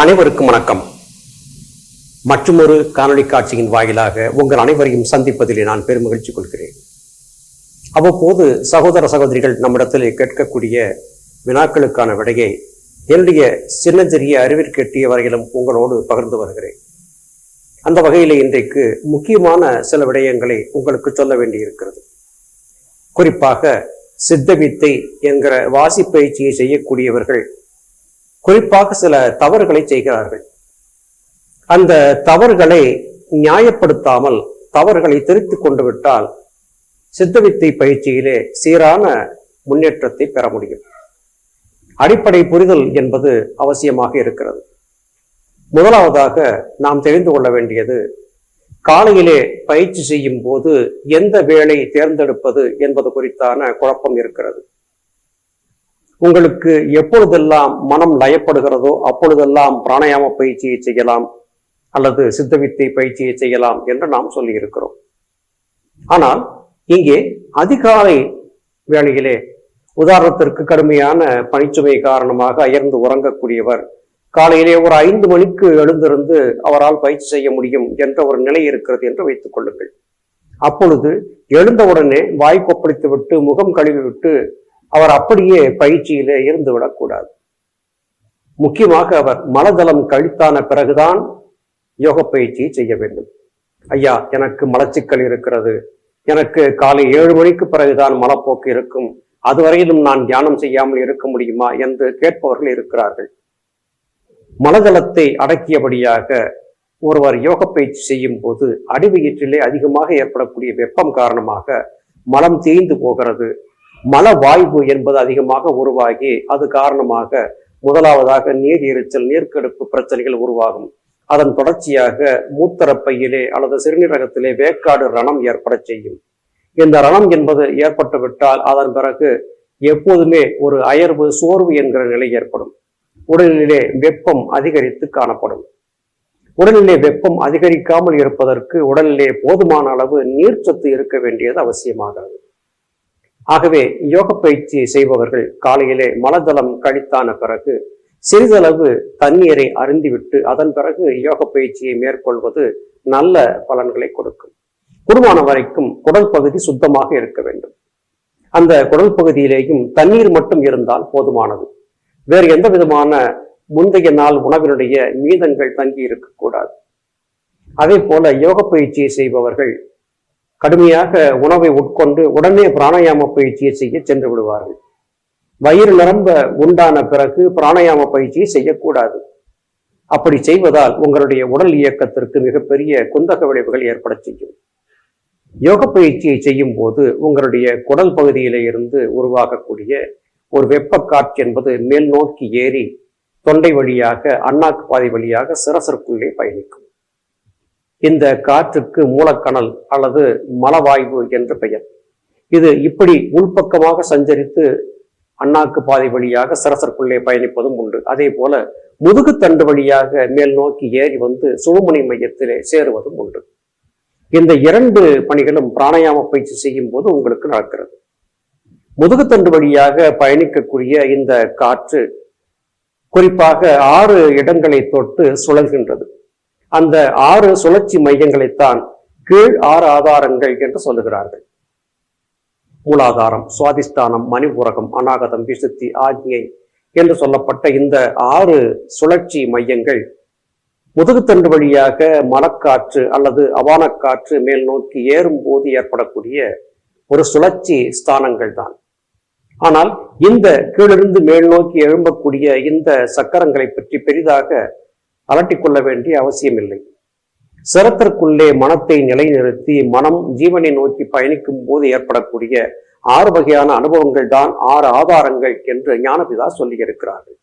அனைவருக்கும் வணக்கம். மற்றுமொரு காணொளி காட்சியின் வாயிலாக உங்கள் அனைவரையும் சந்திப்பதிலே நான் பெருமகிழ்ச்சி கொள்கிறேன். அவ்வப்போது சகோதர சகோதரிகள் நம்மிடத்தில் கேட்கக்கூடிய வினாக்களுக்கான விடையை என்னுடைய சின்னஞ்சிறிய அறிவிற்கெட்டிய வரையிலும் உங்களோடு பகிர்ந்து வருகிறேன். அந்த வகையில் இன்றைக்கு முக்கியமான சில விடயங்களை உங்களுக்கு சொல்ல வேண்டியிருக்கிறது. குறிப்பாக சித்தவித்தை என்கிற வாசிப்பயிற்சியை செய்யக்கூடியவர்கள் குறிப்பாக சில தவறுகளை செய்கிறார்கள். அந்த தவறுகளை நியாயப்படுத்தாமல் தவறுகளை திருத்திக் கொண்டு விட்டால் சித்தவித்தை பயிற்சியிலே சீரான முன்னேற்றத்தை பெற முடியும். அடிப்படை புரிதல் என்பது அவசியமாக இருக்கிறது. முதலாவதாக நாம் தெரிந்து கொள்ள வேண்டியது காலையிலே பயிற்சி செய்யும் போது எந்த வேலை தேர்ந்தெடுப்பது என்பது குறித்தான குழப்பம் இருக்கிறது. உங்களுக்கு எப்பொழுதெல்லாம் மனம் லயப்படுகிறதோ அப்பொழுதெல்லாம் பிராணாயாம பயிற்சியை செய்யலாம் அல்லது சித்தவித்தை பயிற்சியை செய்யலாம் என்று நாம் சொல்லியிருக்கிறோம். ஆனால் இங்கே அதிகாலை வேளையிலே உதாரணத்திற்கு கடுமையான பணிச்சுமை காரணமாக அயர்ந்து உறங்கக்கூடியவர் காலையிலே ஒரு ஐந்து மணிக்கு எழுந்திருந்து அவரால் பயிற்சி செய்ய முடியும் என்ற ஒரு நிலை இருக்கிறது என்று வைத்துக் கொள்ளுங்கள். அப்பொழுது எழுந்தவுடனே வாய் கொப்பளித்து விட்டு முகம் கழுவி விட்டு அவர் அப்படியே பயிற்சியிலே இருந்து விடக்கூடாது முக்கியமாக அவர் மலதளம் கழித்தான பிறகுதான் யோக பயிற்சியை செய்ய வேண்டும். ஐயா எனக்கு மலச்சிக்கல் இருக்கிறது. எனக்கு காலை ஏழு மணிக்கு பிறகுதான் மலப்போக்கு இருக்கும். அதுவரையிலும் நான் தியானம் செய்யாமல் இருக்க முடியுமா என்று கேட்பவர்கள் இருக்கிறார்கள். மலதளத்தை அடக்கியபடியாக ஒருவர் யோக பயிற்சி செய்யும் போது அடிவயிற்றிலே அதிகமாக ஏற்படக்கூடிய வெப்பம் காரணமாக மலம் தேய்ந்து போகிறது. மல வாய்வு என்பது அதிகமாக உருவாகி அது காரணமாக முதலாவதாக நீர் எரிச்சல் நீர்க்கெடுப்பு பிரச்சனைகள் உருவாகும். அதன் தொடர்ச்சியாக மூத்தரப்பையிலே அல்லது சிறுநீரகத்திலே வேக்காடு ரணம் ஏற்பட செய்யும். இந்த ரணம் என்பது ஏற்பட்டுவிட்டால் அதன் பிறகு எப்போதுமே ஒரு அயர்வு சோர்வு என்கிற நிலை ஏற்படும். உடலிலே வெப்பம் அதிகரித்து காணப்படும். உடலிலே வெப்பம் அதிகரிக்காமல் இருப்பதற்கு உடலிலே போதுமான அளவு நீர்ச்சத்து இருக்க வேண்டியது அவசியமாகிறது. ஆகவே யோக பயிற்சி செய்பவர்கள் காலையிலே மலதளம் கழித்தான பிறகு சிறிதளவு தண்ணீரை அருந்திவிட்டு அதன் பிறகு யோக பயிற்சியை மேற்கொள்வது நல்ல பலன்களை கொடுக்கும். குடும்பமான வரைக்கும் குடல் பகுதி சுத்தமாக இருக்க வேண்டும். அந்த குடல் பகுதியிலேயும் தண்ணீர் மட்டும் இருந்தால் போதுமானது. வேறு எந்த விதமான முந்தைய நாள் உணவினுடைய மீதங்கள் தங்கி இருக்கக்கூடாது. அதே போல யோக பயிற்சியை செய்பவர்கள் கடுமையாக உணவை உட்கொண்டு உடனே பிராணாயாம பயிற்சியை செய்ய சென்று விடுவார்கள். வயிறு நிரம்ப உண்டான பிறகு பிராணாயாம பயிற்சியை செய்யக்கூடாது. அப்படி செய்வதால் உங்களுடைய உடல் இயக்கத்திற்கு மிகப்பெரிய குந்தக விளைவுகள் ஏற்பட செய்யும். யோக பயிற்சியை செய்யும் போது உங்களுடைய குடல் பகுதியிலே இருந்து உருவாகக்கூடிய ஒரு வெப்ப காற்று என்பது மேல் நோக்கி ஏறி தொண்டை வழியாக அண்ணாக்கு பாதை வழியாக சிரசிற்குள்ளே பயணிக்கும். இந்த காற்றுக்கு மூலக்கணல் அல்லது மலவாய்வு என்று பெயர். இது இப்படி உள்பக்கமாக சஞ்சரித்து அண்ணாக்கு பாதை வழியாக சரசற்குள்ளே பயணிப்பதும் உண்டு. அதே போல முதுகுத்தண்டு வழியாக மேல் நோக்கி ஏறி வந்து சுழுமுனை மையத்திலே சேருவதும் உண்டு. இந்த இரண்டு பணிகளும் பிராணாயாம பயிற்சி செய்யும் போது உங்களுக்கு நடக்கிறது. முதுகுத்தண்டு வழியாக பயணிக்கக்கூடிய இந்த காற்று குறிப்பாக ஆறு இடங்களை தொட்டு சுழல்கின்றது. அந்த ஆறு சுழற்சி மையங்களைத்தான் கீழ் ஆறு ஆதாரங்கள் என்று சொல்லுகிறார்கள். மூலாதாரம் சுவாதிஷ்டானம் மணிபுரகம் அநாகதம் விசுத்தி ஆக்ஞை என்று சொல்லப்பட்ட இந்த ஆறு சுழற்சி மையங்கள் முதுகுத்தண்டு வழியாக மலக்காற்று அல்லது அவானக்காற்று மேல் நோக்கி ஏறும் போது ஏற்படக்கூடிய ஒரு சுழற்சி ஸ்தானங்கள் தான். ஆனால் இந்த கீழிருந்து மேல் நோக்கி எழும்பக்கூடிய இந்த சக்கரங்களை பற்றி பெரிதாக அலட்டிக்கொள்ள வேண்டிய அவசியமில்லை. சிரத்திற்குள்ளே மனத்தை நிலைநிறுத்தி மனம் ஜீவனை நோக்கி பயணிக்கும் போது ஏற்படக்கூடிய ஆறு வகையான அனுபவங்கள் தான் ஆறு ஆதாரங்கள் என்று ஞானபிதா சொல்லியிருக்கிறார்கள்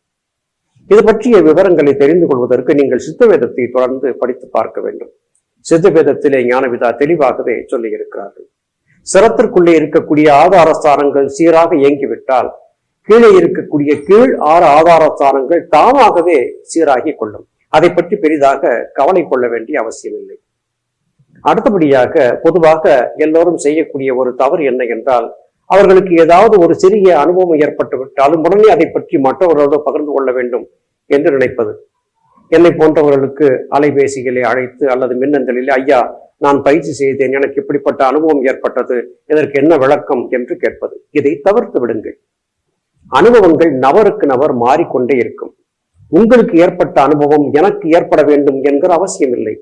இது பற்றிய விவரங்களை தெரிந்து கொள்வதற்கு நீங்கள் சித்தவேதத்தை தொடர்ந்து படித்து பார்க்க வேண்டும். சித்தவேதத்திலே ஞானபிதா தெளிவாகவே சொல்லியிருக்கிறார்கள் சிரத்திற்குள்ளே இருக்கக்கூடிய ஆதார ஸ்தானங்கள் சீராக இயங்கிவிட்டால் கீழே இருக்கக்கூடிய கீழ் ஆறு ஆதார ஸ்தானங்கள் தானாகவே சீராகி கொள்ளும். அதை பற்றி பெரிதாக கவலை கொள்ள வேண்டிய அவசியமில்லை. அடுத்தபடியாக பொதுவாக எல்லோரும் செய்யக்கூடிய ஒரு தவறு என்ன என்றால் அவர்களுக்கு ஏதாவது ஒரு சிறிய அனுபவம் ஏற்பட்டு விட்டாலும் உடனே அதை பற்றி மற்றவர்களோடு பகிர்ந்து கொள்ள வேண்டும் என்று நினைப்பது. என்னை போன்றவர்களுக்கு அலைபேசிகளை அழைத்து அல்லது மின்னஞ்சலில் ஐயா நான் பயிற்சி செய்தேன் எனக்கு இப்படிப்பட்ட அனுபவம் ஏற்பட்டது இதற்கு என்ன விளக்கம்? என்று கேட்பது. இதை தவிர்த்து விடுங்கள். அனுபவங்கள் நபருக்கு நபர் மாறிக்கொண்டே இருக்கும். உங்களுக்கு ஏற்பட்ட அனுபவம் எனக்கு ஏற்பட வேண்டும் என்கிற அவசியம் இல்லை.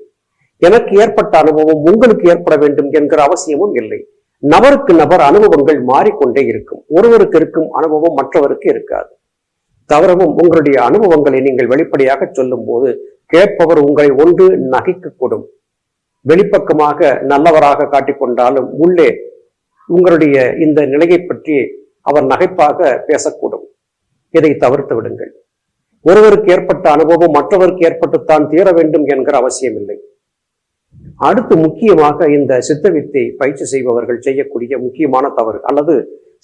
எனக்கு ஏற்பட்ட அனுபவம் உங்களுக்கு ஏற்பட வேண்டும் என்கிற அவசியமும் இல்லை. நபருக்கு நபர் அனுபவங்கள் மாறிக்கொண்டே இருக்கும். ஒருவருக்கு இருக்கும் அனுபவம் மற்றவருக்கு இருக்காது. தவறவும் உங்களுடைய அனுபவங்களை நீங்கள் வெளிப்படையாக சொல்லும் போது கேட்பவர் உங்களை ஒன்று நகைக்கக்கூடும். வெளிப்பக்கமாக நல்லவராக காட்டிக்கொண்டாலும் உள்ளே உங்களுடைய இந்த நிலையை பற்றி அவர் நகைப்பாக பேசக்கூடும். இதை தவிர்த்து விடுங்கள். ஒருவருக்கு ஏற்பட்ட அனுபவம் மற்றவருக்கு ஏற்பட்டுத்தான் தீர வேண்டும் என்கிற அவசியம் இல்லை அடுத்து முக்கியமாக இந்த சித்த வித்தை பயிற்சி செய்பவர்கள் செய்யக்கூடிய முக்கியமான தவறு அல்லது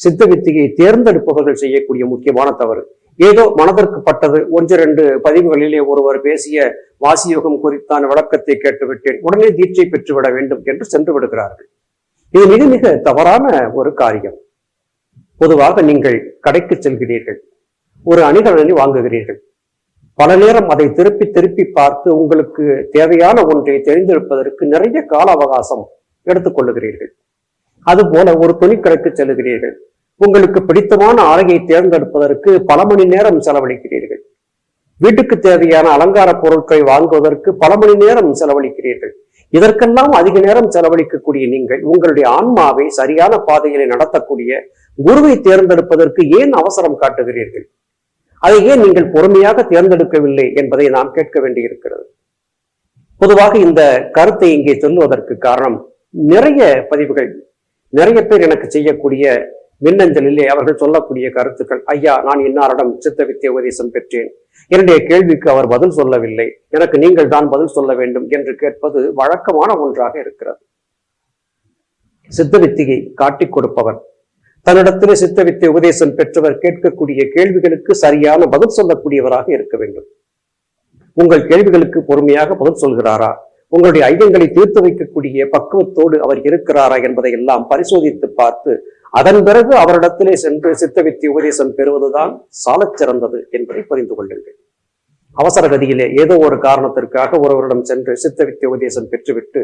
சித்த வித்தையை தேர்ந்தெடுப்பவர்கள் செய்யக்கூடிய முக்கியமான தவறு. ஏதோ மனதிற்கு பட்டது. ஒன்று ரெண்டு பதிவுகளிலே ஒருவர் பேசிய வாசியோகம் குறித்தான விளக்கத்தை கேட்டுவிட்டேன். உடனே தீட்சை பெற்றுவிட வேண்டும் என்று சென்று விடுகிறார்கள். இது மிக மிக தவறான ஒரு காரியம். பொதுவாக நீங்கள் கடைக்கு செல்கிறீர்கள். ஒரு அணிகலனை வாங்குகிறீர்கள். பல நேரம் அதை திருப்பி திருப்பி பார்த்து உங்களுக்கு தேவையான ஒன்றை தெரிந்தெடுப்பதற்கு நிறைய கால அவகாசம் எடுத்துக்கொள்ளுகிறீர்கள் அதுபோல ஒரு துணிக்கடைக்கு செல்லுகிறீர்கள். உங்களுக்கு பிடித்தமான ஆடையை தேர்ந்தெடுப்பதற்கு பல மணி நேரம் செலவழிக்கிறீர்கள். வீட்டுக்கு தேவையான அலங்கார பொருட்களை வாங்குவதற்கு பல மணி நேரம் செலவழிக்கிறீர்கள். இதற்கெல்லாம் அதிக நேரம் செலவழிக்கக்கூடிய நீங்கள் உங்களுடைய ஆன்மாவை சரியான பாதையிலே நடத்தக்கூடிய குருவை தேர்ந்தெடுப்பதற்கு ஏன் அவசரம் காட்டுகிறீர்கள்? அதை ஏன் நீங்கள் பொறுமையாக தேர்ந்தெடுக்கவில்லை என்பதை நாம் கேட்க வேண்டியிருக்கிறது. பொதுவாக இந்த கருத்தை இங்கே சொல்லுவதற்கு காரணம் நிறைய பதிவுகள் நிறைய பேர் எனக்கு செய்யக்கூடிய மின்னஞ்சலிலே அவர்கள் சொல்லக்கூடிய கருத்துக்கள் ஐயா நான் இன்னாரிடம் சித்த வித்திய உபதேசம் பெற்றேன். என்னுடைய கேள்விக்கு அவர் பதில் சொல்லவில்லை. எனக்கு நீங்கள் தான் பதில் சொல்ல வேண்டும் என்று கேட்பது வழக்கமான ஒன்றாக இருக்கிறது. சித்த வித்தியை காட்டிக் கொடுப்பவர் தன்னிடத்திலே சித்த வித்திய உபதேசம் பெற்றவர் கேட்கக்கூடிய கேள்விகளுக்கு சரியான பதில் சொல்லக்கூடியவராக இருக்க வேண்டும். உங்கள் கேள்விகளுக்கு பொறுமையாக பதில் சொல்கிறாரா? உங்களுடைய ஐயங்களை தீர்த்து வைக்கக்கூடிய பக்குவத்தோடு அவர் இருக்கிறாரா என்பதை எல்லாம் பரிசோதித்து பார்த்து அதன் பிறகு அவரிடத்திலே சென்று சித்தவித்தி உபதேசம் பெறுவதுதான் சாலச் சிறந்தது என்பதை புரிந்து கொள்ளுங்கள். அவசர கதியிலே ஏதோ ஒரு காரணத்திற்காக ஒருவரிடம் சென்று சித்தவித்தி உபதேசம் பெற்றுவிட்டு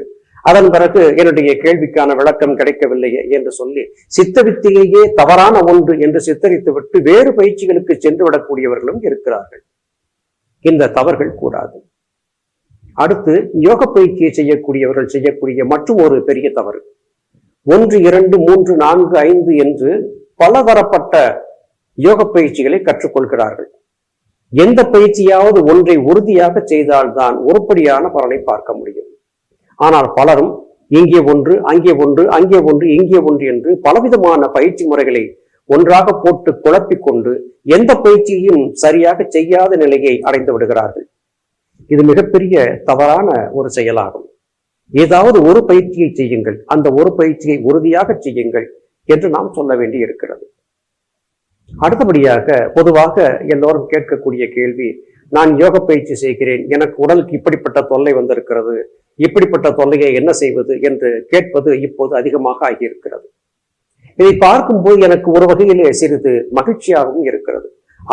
அதன் பிறகு என்னுடைய கேள்விக்கான விளக்கம் கிடைக்கவில்லையே என்று சொல்லி சித்த வித்தியையே தவறான ஒன்று என்று சித்தரித்து விட்டு வேறு பயிற்சிகளுக்கு சென்று விடக்கூடியவர்களும் இருக்கிறார்கள். இந்த தவறுகள் கூடாது. அடுத்து யோக பயிற்சியை செய்யக்கூடியவர்கள் செய்யக்கூடிய மற்றும் ஒரு பெரிய தவறு. ஒன்று இரண்டு மூன்று நான்கு ஐந்து என்று பலதரப்பட்ட யோக பயிற்சிகளை கற்றுக்கொள்கிறார்கள். எந்த பயிற்சியாவது ஒன்றை உறுதியாக செய்தால்தான் உருப்படியான பலனை பார்க்க முடியும். ஆனால் பலரும் இங்கே ஒன்று அங்கே ஒன்று அங்கே ஒன்று இங்கே ஒன்று என்று பலவிதமான பயிற்சி முறைகளை ஒன்றாக போட்டு குழப்பிக் கொண்டு எந்த பயிற்சியையும் சரியாக செய்யாத நிலையை அடைந்து விடுகிறார்கள். இது மிகப்பெரிய தவறான ஒரு செயலாகும். ஏதாவது ஒரு பயிற்சியை செய்யுங்கள் அந்த ஒரு பயிற்சியை உறுதியாக செய்யுங்கள் என்று நாம் சொல்ல வேண்டி இருக்கிறது. அடுத்தபடியாக பொதுவாக எல்லோரும் கேட்கக்கூடிய கேள்வி நான் யோக பயிற்சி செய்கிறேன் எனக்கு உடலுக்கு இப்படிப்பட்ட தொல்லை வந்திருக்கிறது இப்படிப்பட்ட தொல்லையை என்ன செய்வது என்று கேட்பது இப்போது அதிகமாக ஆகியிருக்கிறது. இதை பார்க்கும்போது எனக்கு ஒரு வகையிலே சிறிது மகிழ்ச்சியாகவும் இருக்கிறது.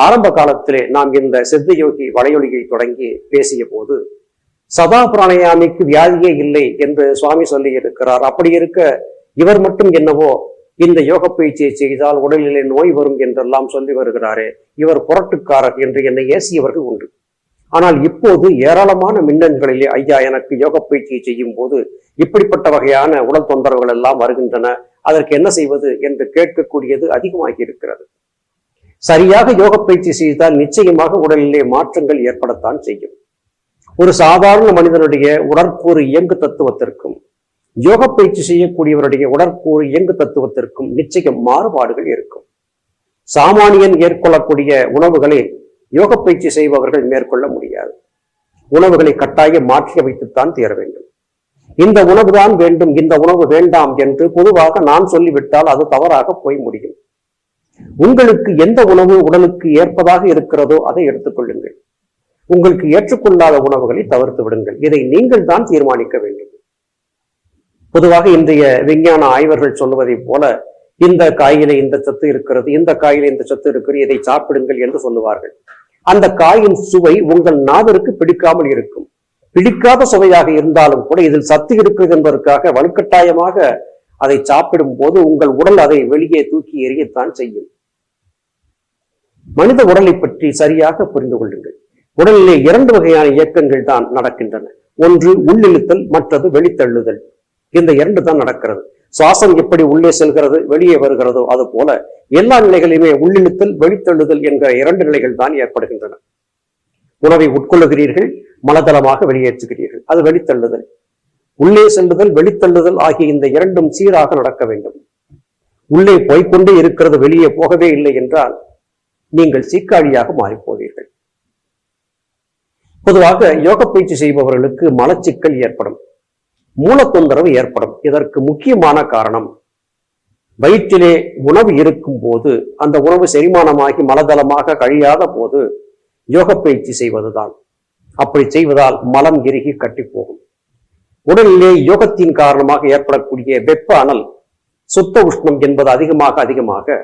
ஆரம்ப காலத்திலே நாம் இந்த சித்த யோகி வலையொலியை தொடங்கி பேசிய போது சதா பிராணயாமிக்கு வியாதியே இல்லை என்று சுவாமி சொல்லி இருக்கிறார் அப்படி இருக்க இவர் மட்டும் என்னவோ இந்த யோக பயிற்சியை செய்தால் உடலிலே நோய் வரும் என்றெல்லாம் சொல்லி வருகிறாரே. இவர் புரட்டுக்காரர் என்று என்னை ஏசியவர்கள் உண்டு. ஆனால் இப்போது ஏராளமான மின்னன்களிலே ஐயா எனக்கு யோக பயிற்சியை செய்யும் போது இப்படிப்பட்ட வகையான உடல் தொந்தரவுகள் எல்லாம் வருகின்றன. அதற்கு என்ன செய்வது என்று கேட்கக்கூடியது அதிகமாகி இருக்கிறது. சரியாக யோக பயிற்சி செய்தால் நிச்சயமாக உடலிலே மாற்றங்கள் ஏற்படத்தான் செய்யும். ஒரு சாதாரண மனிதனுடைய உடற்கூறு இயங்கு தத்துவத்திற்கும் யோக பயிற்சி செய்யக்கூடியவருடைய உடற்கூறு இயங்கு தத்துவத்திற்கும் நிச்சயம் மாறுபாடுகள் இருக்கும். சாமானியன் ஏற்கொள்ளக்கூடிய உணவுகளை யோக பயிற்சி செய்பவர்கள் மேற்கொள்ள முடியாது. உணவுகளை கட்டாயம் மாற்றி வைத்துத்தான் தேர வேண்டும். இந்த உணவுதான் வேண்டும் இந்த உணவு வேண்டாம் என்று பொதுவாக நான் சொல்லிவிட்டால் அது தவறாக போய் முடியும். உங்களுக்கு எந்த உணவு உடலுக்கு ஏற்பதாக இருக்கிறதோ அதை எடுத்துக்கொள்ளுங்கள் உங்களுக்கு ஏற்றுக்கொள்ளாத உணவுகளை தவிர்த்து விடுங்கள். இதை நீங்கள் தான் தீர்மானிக்க வேண்டும். பொதுவாக இன்றைய விஞ்ஞான ஆய்வர்கள் சொல்லுவதை போல இந்த காயில இந்த சத்து இருக்கிறது இந்த காயில இந்த சத்து இருக்கிறது இதை சாப்பிடுங்கள் என்று சொல்லுவார்கள். அந்த காயின் சுவை உங்கள் நாவிற்கு பிடிக்காமல் இருக்கும். பிடிக்காத சுவையாக இருந்தாலும் கூட இதில் சத்து இருக்கிறது என்பதற்காக வலுக்கட்டாயமாக அதை சாப்பிடும் போது உங்கள் உடல் அதை வெளியே தூக்கி எறியத்தான் செய்யும். மனித உடலை பற்றி சரியாக புரிந்து கொள்ளுங்கள். உடலிலே இரண்டு வகையான இயக்கங்கள் தான் நடக்கின்றன. ஒன்று உள்ளிழுத்தல் மற்றது வெளித்தள்ளுதல். இந்த இரண்டு தான் நடக்கிறது. சுவாசம் எப்படி உள்ளே செல்கிறது வெளியே வருகிறதோ அது போல எல்லா நிலைகளிலுமே உள்ளிழுத்தல் வெளித்தள்ளுதல் என்கிற இரண்டு நிலைகள் தான் ஏற்படுகின்றன. உணவை உட்கொள்ளுகிறீர்கள் மலதளமாக வெளியேற்றுகிறீர்கள். அது வெளித்தள்ளுதல். உள்ளே செல்லுதல் வெளித்தள்ளுதல் ஆகிய இந்த இரண்டும் சீராக நடக்க வேண்டும். உள்ளே போய்கொண்டே இருக்கிறது வெளியே போகவே இல்லை என்றால் நீங்கள் சீக்காழியாக மாறிப்போவீர்கள். பொதுவாக யோக பயிற்சி செய்பவர்களுக்கு மலச்சிக்கல் ஏற்படும். மூலத்தொந்தரவு ஏற்படும். இதற்கு முக்கியமான காரணம் வயிற்றிலே உணவு இருக்கும் போது அந்த உணவு செரிமானமாகி மலதளமாக கழியாத போது யோக பயிற்சி செய்வதுதான். அப்படி செய்வதால் மலம் இறுகி கட்டி போகும். உடலிலே யோகத்தின் காரணமாக ஏற்படக்கூடிய வெப்ப அனல் சுத்த உஷ்ணம் என்பது அதிகமாக அதிகமாக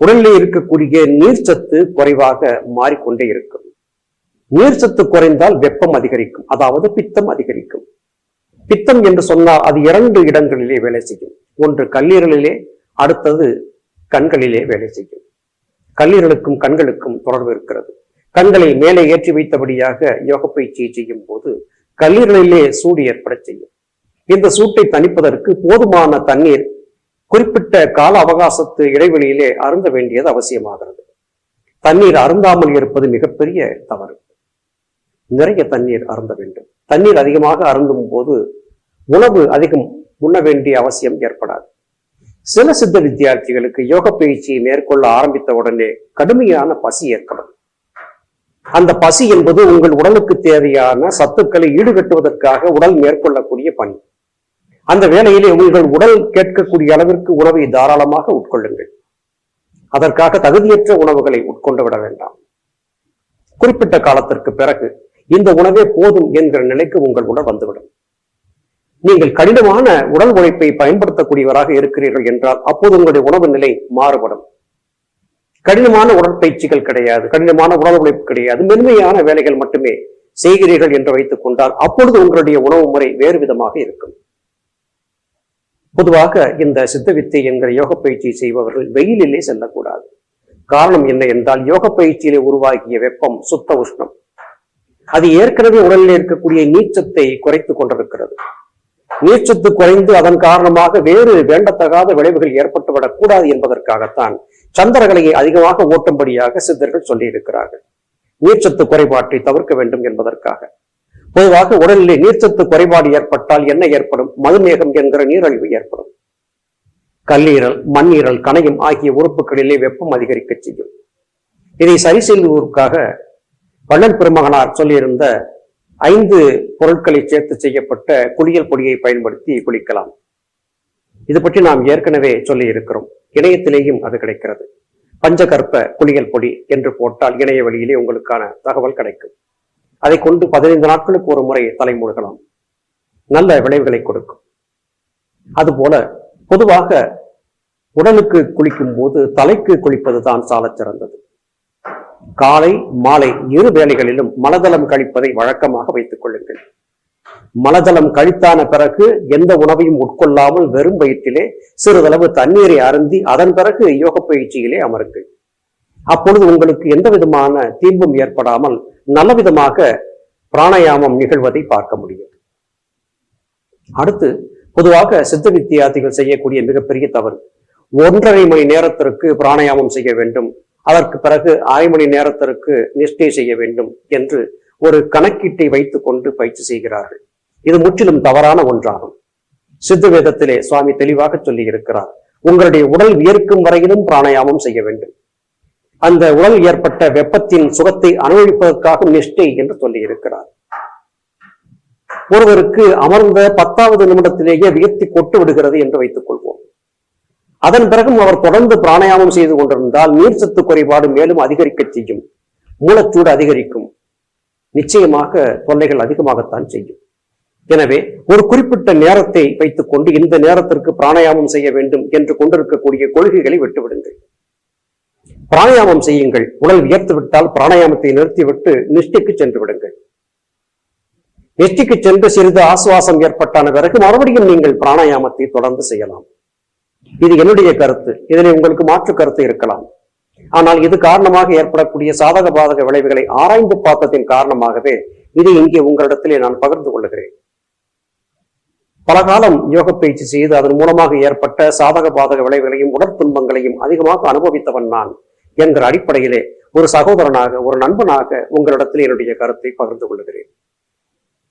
உடலிலே இருக்கக்கூடிய நீர்ச்சத்து குறைவாக மாறிக்கொண்டே இருக்கும். நீர்ச்சத்து குறைந்தால் வெப்பம் அதிகரிக்கும் அதாவது பித்தம் அதிகரிக்கும். பித்தம் என்று சொன்னால் அது இரண்டு இடங்களிலே வேலை செய்யும். ஒன்று கல்லீரலிலே அடுத்தது கண்களிலே வேலை செய்யும். கல்லீரலுக்கும் கண்களுக்கும் தொடர்பு இருக்கிறது. கண்களை மேலே ஏற்றி வைத்தபடியாக யோக பயிற்சியை செய்யும் போது கல்லீரலிலே சூடு ஏற்பட செய்யும். இந்த சூட்டை தணிப்பதற்கு போதுமான தண்ணீர் குறிப்பிட்ட கால அவகாசத்து இடைவெளியிலே அருந்த வேண்டியது அவசியமாகிறது. தண்ணீர் அருந்தாமல் இருப்பது மிகப்பெரிய தவறு. நிறைய தண்ணீர் அருந்த வேண்டும். தண்ணீர் அதிகமாக அருந்தும் போது உணவு அதிகம் உண்ண வேண்டிய அவசியம் ஏற்படாது. சில சித்த வித்தியார்த்திகளுக்கு யோக பயிற்சியை மேற்கொள்ள ஆரம்பித்த உடனே கடுமையான பசி ஏற்படும். அந்த பசி என்பது உங்கள் உடலுக்கு தேவையான சத்துக்களை ஈடுகட்டுவதற்காக உடல் மேற்கொள்ளக்கூடிய பணி. அந்த வேளையிலே உங்கள் உடல் கேட்கக்கூடிய அளவிற்கு உணவை தாராளமாக உட்கொள்ளுங்கள். அதற்காக தகுதியற்ற உணவுகளை உட்கொண்டு விட வேண்டாம். குறிப்பிட்ட காலத்திற்கு பிறகு இந்த உணவே போதும் என்கிற நிலைக்கு உங்கள் உடல் வந்துவிடும். நீங்கள் கடினமான உடல் உழைப்பை பயன்படுத்தக்கூடியவராக இருக்கிறீர்கள் என்றால் அப்போது உங்களுடைய உணவு நிலை மாறுபடும். கடினமான உடற்பயிற்சிகள் கிடையாது கடினமான உடல் உழைப்பு கிடையாது மென்மையான வேலைகள் மட்டுமே செய்கிறீர்கள் என்று வைத்துக் கொண்டால் அப்பொழுது உங்களுடைய உணவு முறை வேறு விதமாக இருக்கும். பொதுவாக இந்த சித்தவித்தை என்கிற யோக பயிற்சி செய்பவர்கள் வெயிலிலே செல்லக்கூடாது. காரணம் என்ன என்றால் யோக பயிற்சியிலே உருவாகிய வெப்பம் சுத்த உஷ்ணம். அது ஏற்கனவே உடலில் இருக்கக்கூடிய நீச்சத்தை குறைத்துக் கொண்டிருக்கிறது. நீச்சத்து குறைந்து அதன் காரணமாக வேறு வேண்டத்தகாத விளைவுகள் ஏற்பட்டுவிடக் கூடாது என்பதற்காகத்தான் சந்திரகலையை அதிகமாக ஓட்டும்படியாக சித்தர்கள் சொல்லியிருக்கிறார்கள். நீர்ச்சத்து குறைபாட்டை தவிர்க்க வேண்டும் என்பதற்காக. பொதுவாக உடலில் நீர்ச்சத்து குறைபாடு ஏற்பட்டால் என்ன ஏற்படும்? மதுமேகம் என்கிற நீரழிவு ஏற்படும். கல்லீரல் மண்ணீரல் கணையம் ஆகிய உறுப்புகளிலே வெப்பம் அதிகரிக்க செய்யும். இதை சரி செய்வதற்காக வள்ளல் பெருமகனார் சொல்லியிருந்த ஐந்து பொருட்களை சேர்த்து செய்யப்பட்ட குளியல் பொடியை பயன்படுத்தி குளிக்கலாம். இது பற்றி நாம் ஏற்கனவே சொல்லி இருக்கிறோம் இணையத்திலேயும் அது கிடைக்கிறது. பஞ்சகற்ப குளியல் பொடி என்று போட்டால் இணைய வழியிலே உங்களுக்கான தகவல் கிடைக்கும். அதை கொண்டு பதினைந்து நாட்களுக்கு ஒரு முறை தலைமுழுகலாம் நல்ல விளைவுகளை கொடுக்கும். அதுபோல பொதுவாக உடலுக்கு குளிக்கும் போது தலைக்கு குளிப்பது தான் சாலச் சிறந்தது காலை மாலை இரு வேளைகளிலும் மலதளம் கழிப்பதை வழக்கமாக வைத்துக் கொள்ளுங்கள். மலதளம் கழித்தான பிறகு எந்த உணவையும் உட்கொள்ளாமல் வெறும் வயிற்றிலே சிறிதளவு தண்ணீரை அருந்தி அதன் பிறகு யோக பயிற்சியிலே அமருங்கள். அப்பொழுது உங்களுக்கு எந்த விதமான தீம்பும் ஏற்படாமல் நல்ல விதமாக பிராணாயாமம் நிகழ்வதை பார்க்க முடியும். அடுத்து பொதுவாக சித்த வித்தியார்த்திகள் செய்யக்கூடிய மிகப்பெரிய தவறு. ஒன்றரை மணி நேரத்திற்கு பிராணாயாமம் செய்ய வேண்டும். அதற்கு பிறகு அரை மணி நேரத்திற்கு நிஷ்டை செய்ய வேண்டும் என்று ஒரு கணக்கீட்டை வைத்துக் கொண்டு பயிற்சி செய்கிறார்கள். இது முற்றிலும் தவறான ஒன்றாகும். சித்த வேதத்திலே சுவாமி தெளிவாக சொல்லி இருக்கிறார் உங்களுடைய உடல் வியர்க்கும் வரையிலும் பிராணாயாமம் செய்ய வேண்டும். அந்த உடல் ஏற்பட்ட வெப்பத்தின் சுகத்தை அனுபவிப்பதற்காக நிஷ்டை என்று சொல்லி இருக்கிறார் ஒருவருக்கு அமர்ந்த பத்தாவது நிமிடத்திலேயே வியர்த்தி கொட்டு விடுகிறது என்று வைத்துக் கொள்வோம். அதன் பிறகும் அவர் தொடர்ந்து பிராணாயாமம் செய்து கொண்டிருந்தால் நீர்ச்சத்து குறைபாடு மேலும் அதிகரிக்க செய்யும். மூலச்சூடு அதிகரிக்கும். நிச்சயமாக தொல்லைகள் அதிகமாகத்தான் செய்யும். எனவே ஒரு குறிப்பிட்ட நேரத்தை வைத்துக் கொண்டு இந்த நேரத்திற்கு பிராணாயாமம் செய்ய வேண்டும் என்று கொண்டிருக்கக்கூடிய கொள்கைகளை விட்டுவிடுங்கள். பிராணாயாமம் செய்யுங்கள். உடல் உயர்த்துவிட்டால் பிராணாயாமத்தை நிறுத்திவிட்டு நிஷ்டிக்கு சென்று விடுங்கள். நிஷ்டிக்கு சென்று சிறிது ஆசுவாசம் ஏற்பட்டான பிறகு மறுபடியும் நீங்கள் பிராணாயாமத்தை தொடர்ந்து செய்யலாம். இது என்னுடைய கருத்து. இதில் உங்களுக்கு மாற்று கருத்து இருக்கலாம். ஆனால் இது காரணமாக ஏற்படக்கூடிய சாதக பாதக விளைவுகளை ஆராய்ந்து பார்த்ததின் காரணமாகவே இதை இங்கே உங்களிடத்திலே நான் பகிர்ந்து கொள்கிறேன். பல காலம் யோக பயிற்சி செய்து அதன் மூலமாக ஏற்பட்ட சாதக பாதக விளைவுகளையும் உடற்துன்பங்களையும் அதிகமாக அனுபவித்தவன் நான் என்கிற அடிப்படையிலே ஒரு சகோதரனாக ஒரு நண்பனாக உங்களிடத்தில் என்னுடைய கருத்தை பகிர்ந்து கொள்கிறேன்.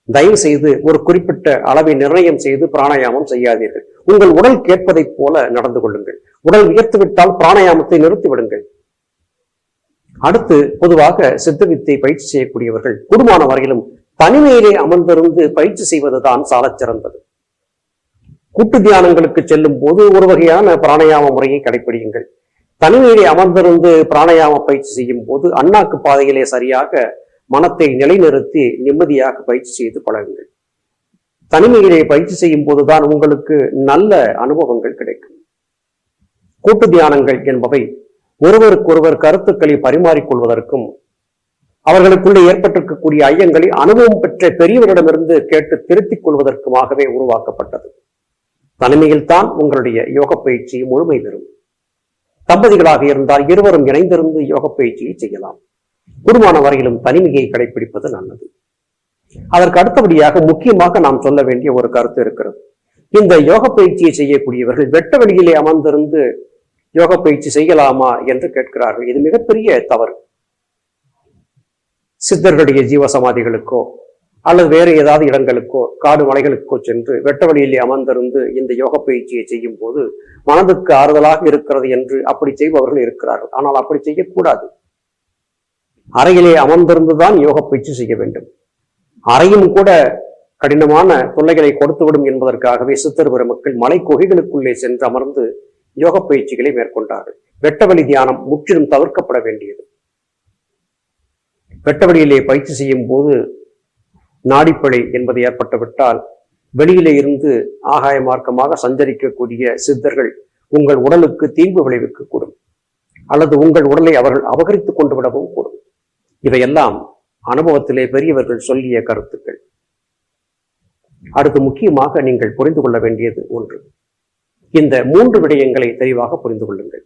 தயவு செய்து ஒரு குறிப்பிட்ட அளவை நிர்ணயம் செய்து பிராணாயாமம் செய்யாதீர்கள். உங்கள் உடல் கேட்பதைப் போல நடந்து கொள்ளுங்கள். உடல் உயர்த்து விட்டால் பிராணாயாமத்தை நிறுத்தி விடுங்கள் அடுத்து பொதுவாக சித்த வித்தை பயிற்சி செய்யக்கூடியவர்கள் குடும்பமான வரையிலும் தனிமையிலே அமர்ந்திருந்து பயிற்சி செய்வதுதான் சாலச் சிறந்தது. கூட்டு தியானங்களுக்கு செல்லும் போது ஒரு வகையான பிராணாயாம முறையை கடைபிடியுங்கள் தனிமையிலே அமர்ந்திருந்து பிராணாயாம பயிற்சி செய்யும் போது அண்ணாக்கு பாதையிலே சரியாக மனத்தை நிலைநிறுத்தி நிம்மதியாக பயிற்சி செய்து பழகுங்கள். தனிமையிலே பயிற்சி செய்யும் போதுதான் உங்களுக்கு நல்ல அனுபவங்கள் கிடைக்கும். கூட்டு தியானங்கள் என்பவை ஒருவருக்கொருவர் கருத்துக்களை பரிமாறிக்கொள்வதற்கும் அவர்களுக்குள்ளே ஏற்பட்டிருக்கக்கூடிய ஐயங்களை அனுபவம் பெற்ற பெரியவரிடமிருந்து கேட்டு திருத்திக் கொள்வதற்குமாகவே உருவாக்கப்பட்டது. தனிமையில் தான் உங்களுடைய யோக பயிற்சி முழுமை பெறும். தம்பதிகளாக இருந்தால் இருவரும் இணைந்திருந்து யோக பயிற்சியை செய்யலாம். குடும்பமான வரையிலும் தனிமையை கடைபிடிப்பது நல்லது. அதற்கு அடுத்தபடியாக முக்கியமாக நாம் சொல்ல வேண்டிய ஒரு கருத்து இருக்கிறது. இந்த யோக பயிற்சியை செய்யக்கூடியவர்கள் வெட்ட வெளியிலே அமர்ந்திருந்து யோக பயிற்சி செய்யலாமா என்று கேட்கிறார்கள். இது மிகப்பெரிய தவறு. சித்தர்களுடைய ஜீவ சமாதிகளுக்கோ அல்லது வேறு ஏதாவது இடங்களுக்கோ காடு மலைகளுக்கோ சென்று வெட்ட வழியிலே அமர்ந்திருந்து இந்த யோக பயிற்சியை செய்யும் போது மனதுக்கு ஆறுதலாக இருக்கிறது என்று அப்படி செய்பவர்கள் இருக்கிறார்கள். ஆனால் அப்படி செய்யக்கூடாது. அறையிலே அமர்ந்திருந்துதான் யோக பயிற்சி செய்ய வேண்டும். அறையும் கூட கடினமான தொல்லைகளை கொடுத்துவிடும் என்பதற்காகவே சித்தர் பெருமக்கள் மலை குகைகளுக்குள்ளே சென்று அமர்ந்து யோக பயிற்சிகளை மேற்கொண்டார்கள். வெட்டவழி தியானம் முற்றிலும் தவிர்க்கப்பட வேண்டியது. வெட்டவழியிலே பயிற்சி செய்யும் போது நாடிப்பழை என்பது ஏற்பட்டுவிட்டால் வெளியிலே இருந்து ஆகாய மார்க்கமாக சஞ்சரிக்கக்கூடிய சித்தர்கள் உங்கள் உடலுக்கு தீங்கு விளைவிக்கக்கூடும். அல்லது உங்கள் உடலை அவர்கள் அபகரித்துக் கொண்டு விடவும் கூடும். இவையெல்லாம் அனுபவத்திலே பெரியவர்கள் சொல்லிய கருத்துக்கள். அடுத்து முக்கியமாக நீங்கள் புரிந்து கொள்ள வேண்டியது ஒன்று. இந்த மூன்று விடயங்களை தெளிவாக புரிந்து கொள்ளுங்கள்.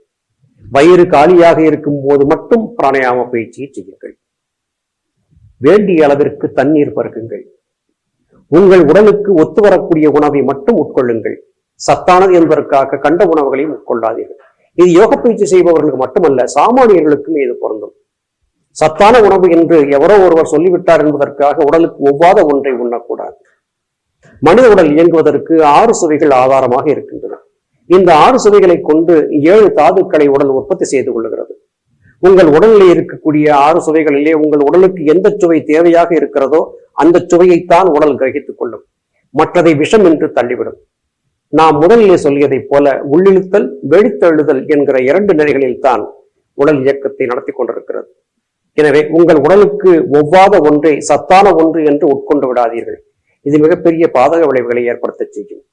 வயிறு காலியாக இருக்கும் போது மட்டும் பிராணாயாம பயிற்சியை செய்யுங்கள். வேண்டிய அளவிற்கு தண்ணீர் பருகுங்கள். உங்கள் உடலுக்கு ஒத்து வரக்கூடிய உணவை மட்டும் உட்கொள்ளுங்கள். சத்தானது என்பதற்காக கண்ட உணவுகளையும் உட்கொள்ளாதீர்கள். இது யோக பயிற்சி செய்பவர்களுக்கு மட்டுமல்ல சாமானியர்களுக்கும் இது பொருந்தும். சத்தான உணவு என்று எவரோ ஒருவர் சொல்லிவிட்டார் என்பதற்காக உடலுக்கு ஒவ்வாத ஒன்றை உண்ணக்கூடாது. மனித உடல் இயங்குவதற்கு ஆறு சுவைகள் ஆதாரமாக இருக்கின்றன. இந்த ஆறு சுவைகளை கொண்டு ஏழு தாதுக்களை உடல் உற்பத்தி செய்து கொள்ளுகிறது. உங்கள் உடலிலே இருக்கக்கூடிய ஆறு சுவைகளிலே உங்கள் உடலுக்கு எந்த சுவை தேவையாக இருக்கிறதோ அந்த சுவையைத்தான் உடல் கிரகித்துக் கொள்ளும். மற்றதை விஷம் என்று தள்ளிவிடும். நாம் முதலிலே சொல்லியதைப் போல உள்ளிழுத்தல் வெளித்தெழுதல் என்கிற இரண்டு நிலைகளில் தான் உடல் இயக்கத்தை நடத்தி கொண்டிருக்கிறது. எனவே உங்கள் உடலுக்கு ஒவ்வாத ஒன்றை சத்தான ஒன்று என்று உட்கொண்டு விடாதீர்கள். இது மிகப்பெரிய பாதக விளைவுகளை ஏற்படுத்த செய்யும்.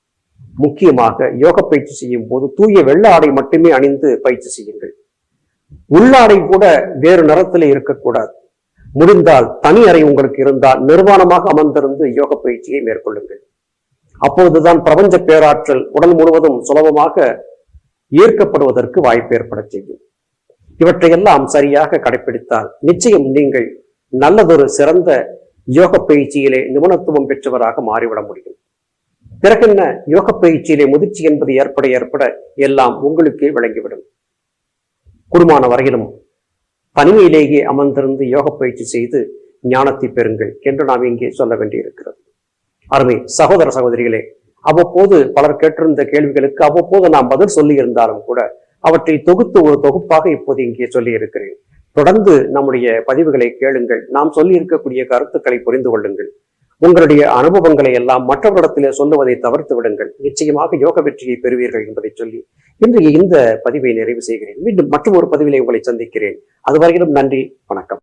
முக்கியமாக யோக பயிற்சி செய்யும் போது தூய வெள்ள ஆடை மட்டுமே அணிந்து பயிற்சி செய்யுங்கள். உள்ளாடை கூட வேறு நிறத்தில் இருக்கக்கூடாது. முடிந்தால் தனி அறை உங்களுக்கு இருந்தால் நிர்வாணமாக அமர்ந்திருந்து யோக பயிற்சியை மேற்கொள்ளுங்கள். அப்பொழுதுதான் பிரபஞ்ச பேராற்றல் உடல் முழுவதும் சுலபமாக ஈர்க்கப்படுவதற்கு வாய்ப்பு ஏற்பட செய்யும். இவற்றையெல்லாம் சரியாக கடைபிடித்தால் நிச்சயம் நீங்கள் நல்லதொரு சிறந்த யோக பயிற்சியிலே நிபுணத்துவம் பெற்றவராக மாறிவிட முடியும். பிறகென்ன யோக பயிற்சியிலே முதிர்ச்சி என்பது ஏற்பட ஏற்பட எல்லாம் உங்களுக்கே விளங்கிவிடும். குருமான வரையிலும் தனிமையிலேயே அமர்ந்திருந்து யோக பயிற்சி செய்து ஞானத்தை பெறுங்கள் என்று நாம் இங்கே சொல்ல வேண்டியிருக்கிறது. அருமை சகோதர சகோதரிகளே அவ்வப்போது பலர் கேட்டிருந்த கேள்விகளுக்கு அவ்வப்போது நாம் பதில் சொல்லி இருந்தாலும் கூட அவற்றை தொகுத்து ஒரு தொகுப்பாக இப்போது இங்கே சொல்லி இருக்கிறேன் தொடர்ந்து நம்முடைய பதிவுகளை கேளுங்கள். நாம் சொல்லி இருக்கக்கூடிய கருத்துக்களை புரிந்து கொள்ளுங்கள். உங்களுடைய அனுபவங்களை எல்லாம் மற்றவரிடத்திலே சொல்லுவதை தவிர்த்து விடுங்கள். நிச்சயமாக யோக வெற்றியை பெறுவீர்கள் என்பதை சொல்லி இன்றைய இந்த பதிவை நிறைவு செய்கிறேன். மீண்டும் மற்றும் ஒரு பதிவிலே உங்களை சந்திக்கிறேன். அதுவரையிலும் நன்றி வணக்கம்.